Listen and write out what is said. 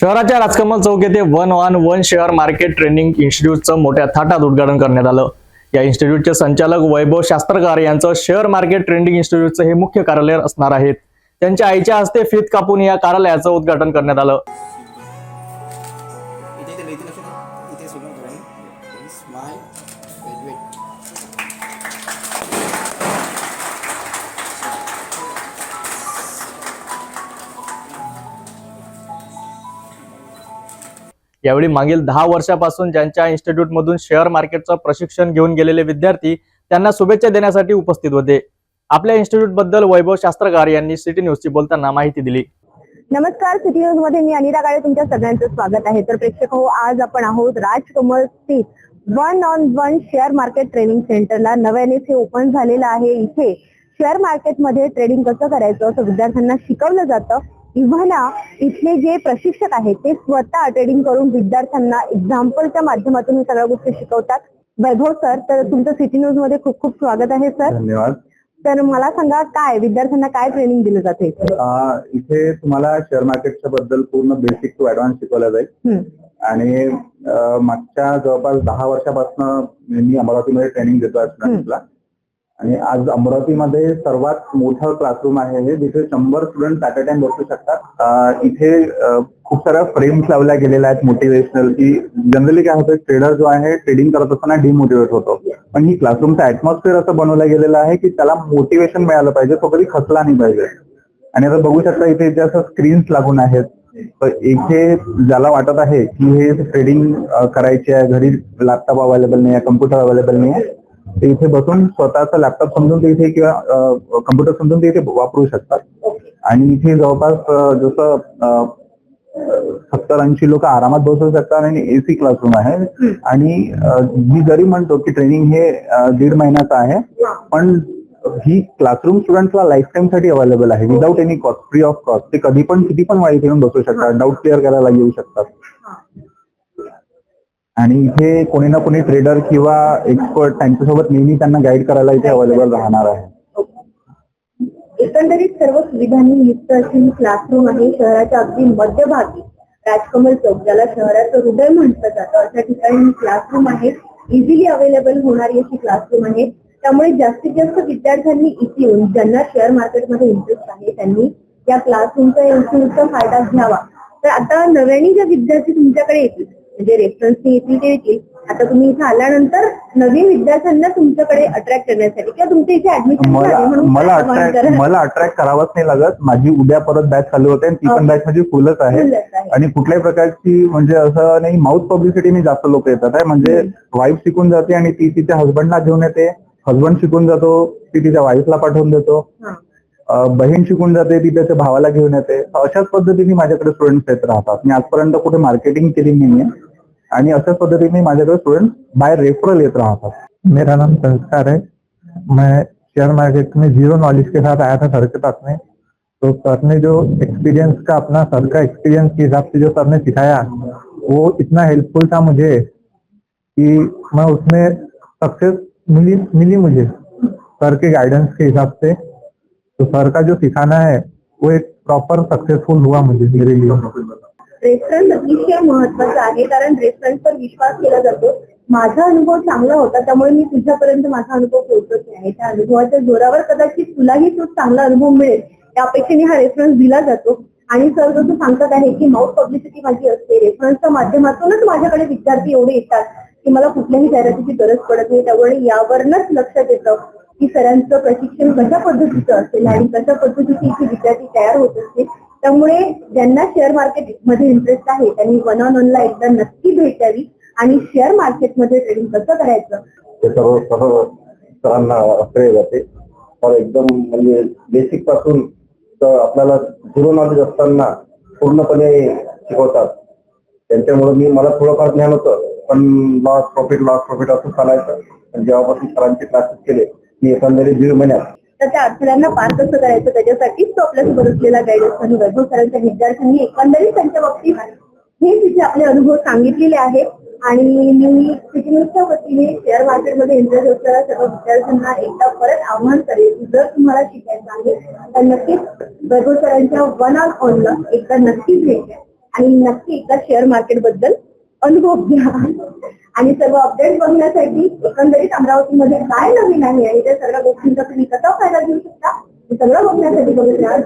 शहराच्या राजकमल चौक येथे one on one share market training इन्स्टिट्यूटचं मोठ्या थाटात उद्घाटन करण्यात आलं. या इन्स्टिट्यूटचे संचालक वैभव शास्त्रकार यांचं शेअर मार्केट ट्रेंडिंग इन्स्टिट्यूटचं हे मुख्य कार्यालय असणार आहेत. त्यांच्या आईच्या हस्ते फीत कापून या कार्यालयाचं उद्घाटन करण्यात आलं. यावेळी मागील दहा वर्षापासून ज्यांच्या इन्स्टिट्यूटमधून शेअर मार्केटचं प्रशिक्षण घेऊन गेलेले विद्यार्थी त्यांना शुभेच्छा देण्यासाठी उपस्थित होते. आपल्या इन्स्टिट्यूटबद्दल वैभव शास्त्रकार यांनी सिटी न्यूजची बोलताना माहिती दिली. नमस्कार सिटी न्यूजमध्ये मी अनिता काळे तुमच्या सगळ्यांचं स्वागत आहे. तर प्रेक्षक हो आज आपण आहोत राजकमल स्थित one on one share market training सेंटरला नव्याने हे ओपन झालेलं आहे. इथे शेअर मार्केटमध्ये ट्रेडिंग कसं करायचं असं विद्यार्थ्यांना शिकवलं जातं. इव्हन इथले जे प्रशिक्षक आहेत ते स्वतः ट्रेडिंग करून विद्यार्थ्यांना एक्झाम्पलच्या माध्यमातून सगळ्या गोष्टी शिकवतात. वैभव सर तर तुमचं सिटी न्यूजमध्ये खूप खूप स्वागत आहे सर धन्यवाद. तर मला सांगा काय विद्यार्थ्यांना काय ट्रेनिंग दिलं जाते अं, इथे तुम्हाला शेअर मार्केटच्या बद्दल पूर्ण बेसिक टू ऍडव्हान्स शिकवलं जाईल. हम्म. आणि अं, मागच्या जवळपास दहा वर्षापासून मी अमरावतीमध्ये ट्रेनिंग देतो आहे स्टुडंट्सला आणि आज अमरावतीमध्ये सर्वात मोठं क्लासरूम आहे हे जिथे शंभर स्टुडंट ऍट अ टाइम बसू शकतात. इथे खूप साऱ्या फ्रेम्स लावल्या गेलेल्या आहेत मोटिवेशनल की जनरली काय होतं ट्रेडर जो आहे ट्रेडिंग करत असताना डिमोटिवेट होतो. पण ही क्लासरूमचा ऍटमॉस्फिअर असं बनवलं गेलेलं आहे की त्याला मोटिवेशन मिळालं पाहिजे तो कधी खचला नाही पाहिजे. आणि आता बघू शकता इथे जे असं स्क्रीन्स लागून आहेत तर इथे ज्याला वाटत आहे की हे ट्रेडिंग करायची आहे घरी लॅपटॉप अवेलेबल नाही आहे कम्प्युटर अवेलेबल नाही आहे ते इथे बसून स्वतःचा लॅपटॉप समजून ते इथे किंवा कम्प्युटर समजून ते इथे वापरू शकतात. आणि इथे जवळपास जसं सत्तर ऐंशी लोक आरामात बसू शकतात आणि एसी क्लासरूम आहे. आणि मी जरी म्हणतो की ट्रेनिंग हे दीड महिन्याचं आहे पण ही क्लासरूम स्टुडंटला लाईफ टाईमसाठी अवेलेबल आहे without any cost free of cost ते कधी पण किती पण वाईट येऊन बसू शकतात डाऊट क्लिअर करायला येऊ शकतात. आणि इथे कोणी ना कोणी ट्रेडर किंवा एक्सपर्ट त्यांच्यासोबत नेहमी त्यांना गाईड करायला इथे अवेलेबल राहणार आहे. एकंदरीत सर्व सुविधांनी युक्त अशी ही क्लासरूम आहे शहराच्या अगदी मध्यभागी राजकमल चौक ज्याला शहराचं हृदय म्हटलं जातं. अशा ठिकाणी ही क्लासरूम आहे. इझिली अवेलेबल होणारी अशी क्लासरूम आहे. त्यामुळे जास्तीत जास्त विद्यार्थ्यांनी इथे येऊन ज्यांना शेअर मार्केटमध्ये इंटरेस्ट आहे त्यांनी या क्लासरूमचा इन्स्टिट्यूटचा फायदा घ्यावा. तर आता नव्याने ज्या विद्यार्थी तुमच्याकडे येतील म्हणजे रेफरन्सने येतील ते येतील आता तुम्ही इथे आल्यानंतर नवीन विद्यार्थ्यांना तुमच्याकडे अट्रॅक्ट करण्यासाठी किंवा तुमच्या इथे ऍडमिशन मला अट्रॅक्ट मला अट्रॅक्ट करावंच नाही लागत. माझी उद्या परत बॅच चालू होते आणि ती पण बॅच माझी फुलच आहे. आणि कुठल्याही प्रकारची म्हणजे असं नाही माउथ पब्लिसिटीने जास्त लोक येतात आहे म्हणजे वाईफ शिकून जाते आणि ती तिच्या हस्बंडला घेऊन येते. हस्बंड शिकून जातो ती तिच्या वाईफला पाठवून देतो. बहीण शिकून जाते, ती भावाला घेऊन येते. अशाच पद्धतीने माझ्याकडे स्टुडंट येत राहतात. मी आजपर्यंत कुठे मार्केटिंग केली नाहीये. आणि अशाच पद्धतीने माझ्याकडे बाय रेफरल मेरा नाम संस्कार है. मैं शेयर मार्केट में ज़ीरो नॉलेज के साथ आया था, सर के पास में. तो सर ने जो एक्सपीरियंस का अपना, सर का एक्सपीरियंस के हिसाब से जो सर ने सिखाया, वो इतना हेल्पफुल था मुझे कि मैं उसमें सक्सेस मिली मिली मुझे. सर के गाइडेंस के हिसाब से. तो सर का जो सिखाना है वो एक प्रॉपर सक्सेसफुल हुआ मुझे मेरे लिए। रेफरन्स अतिशय महत्त्वाचा आहे कारण रेफरन्सवर विश्वास केला जातो. माझा अनुभव चांगला होता त्यामुळे मी तुझ्यापर्यंत माझा अनुभव पोहोचत आहे. त्या अनुभवाच्या जोरावर कदाचित तुलाही तो चांगला अनुभव मिळेल त्या अपेक्षेने हा रेफरन्स दिला जातो. आणि सर जसं सांगतात आहे की माउथ पब्लिसिटी माझी असते. रेफरन्सच्या माध्यमातूनच माझ्याकडे विद्यार्थी एवढे येतात की मला कुठल्याही जाहिरातीची गरज पडत नाही. त्यामुळे यावरनच लक्षात येतं की सरांचं प्रशिक्षण कशा पद्धतीचं असेल आणि कशा पद्धतीचे इथे विद्यार्थी तयार होत असतील त्यामुळे ज्यांना शेअर मार्केटमध्ये इंटरेस्ट आहे त्यांनी वन ऑन वन ला एकदा नक्की भेट द्यावी आणि शेअर मार्केटमध्ये ट्रेडिंग कसं करायचं? ते सर्व सर्व सरांना श्रेय जाते तर एकदम म्हणजे बेसिकपासून तर आपल्याला झिरो नॉलेज असताना पूर्णपणे शिकवतात. त्यांच्यामुळे मी मला थोडंफार ज्ञान होतं पण लॉस प्रॉफिट लॉस प्रॉफिट असं चालायचं पण जेव्हापासून सरांचे क्लासेस केले मी एकंदरीत दीड महिन्यात. तर त्या अडथळ्यांना पार कसं करायचं? त्याच्यासाठीच तो आपल्यासोबत असलेला गायडन्स आणि वैभव सरांच्या विद्यार्थ्यांनी एकंदरीत त्यांच्या बाबतीत हे तिथे आपले अनुभव सांगितलेले आहेत. आणि मी सिटीच्या वतीने शेअर मार्केटमध्ये इंटरेस्ट असलेल्या सर्व विद्यार्थ्यांना एकदा परत आव्हान करेल जर तुम्हाला शिकायचं आहे तर नक्कीच वैभव सरांच्या वन ऑन ऑनला एकदा नक्कीच भेट आणि नक्की एकदा शेअर मार्केटबद्दल अनुभव घ्या. आणि सर्व अपडेट बघण्यासाठी एकंदरीत अमरावतीमध्ये काय नवीन आहे? आणि त्या सर्व गोष्टींचा तुम्ही कसा फायदा घेऊ शकता? हे सगळं बघण्यासाठी बघत राहा